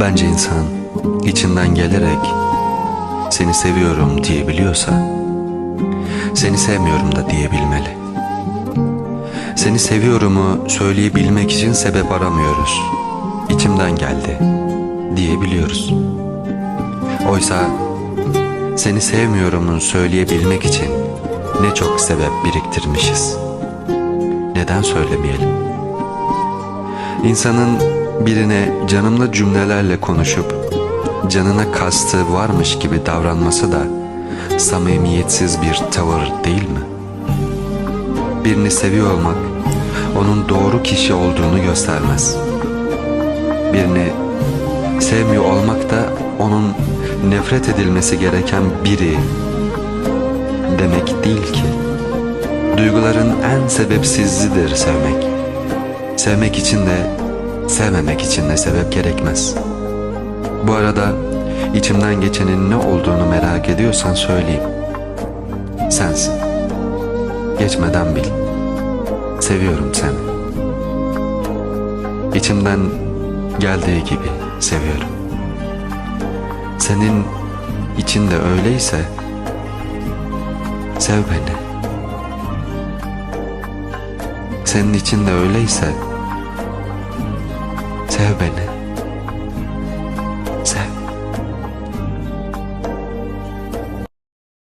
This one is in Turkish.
Bence insan içinden gelerek seni seviyorum diyebiliyorsa seni sevmiyorum da diyebilmeli. Seni seviyorumu söyleyebilmek için sebep aramıyoruz. İçimden geldi diyebiliyoruz. Oysa seni sevmiyorumu söyleyebilmek için ne çok sebep biriktirmişiz. Neden söylemeyelim? İnsanın birine canımla cümlelerle konuşup canına kastı varmış gibi davranması da samimiyetsiz bir tavır değil mi? Birini seviyor olmak onun doğru kişi olduğunu göstermez. Birini sevmiyor olmak da onun nefret edilmesi gereken biri demek değil ki. Duyguların en sebepsizidir sevmek. Sevmek için de sevmemek için de sebep gerekmez. Bu arada içimden geçenin ne olduğunu merak ediyorsan söyleyeyim. Sensin. Geçmeden bil. Seviyorum seni. İçimden geldiği gibi seviyorum. Senin içinde öyleyse sev beni. Senin için de öyleyse Sev beni. Sev.